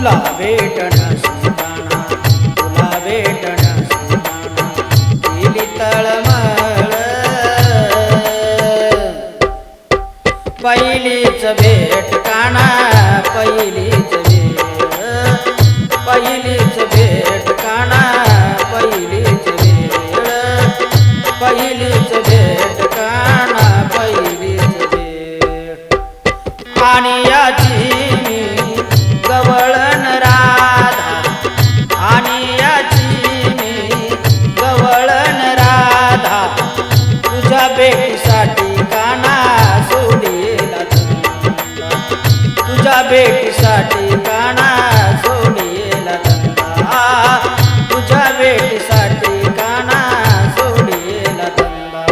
तुला भेटण्यासाठी तुला तळमळ. पहिलीच भेट काना पहिलीच भेट. पहिलीच भेट काना पहिलीच भेट. पहिलीच भेट काना पहिलीच भेट. आणि याची बेटीसाठी भेटीसाठी काना सोडीला तुझ्या भेटीसाठी काना सोडीला तुझ्या बेटीसाठी काना सोडीला धंदा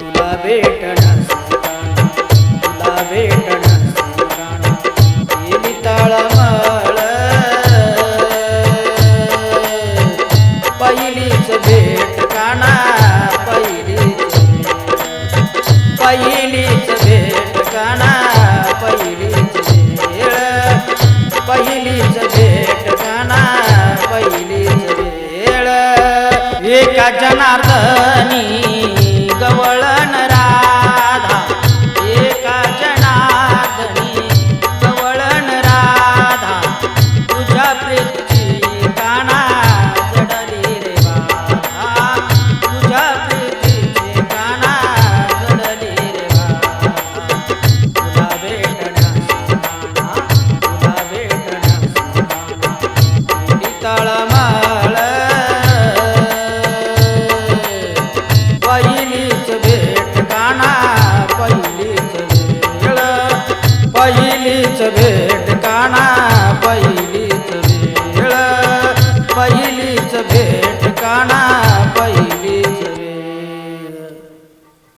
तुला भेटणार तुला भेटण्यासाठी तळमळ. पहिलीच भेट काना पहिली पहिलीच भेट काना पहिलीच भेट. पहिलीच भेट काना पहिलीच वेळ एका जनार्दनी पहिलीच भेट काना पहिली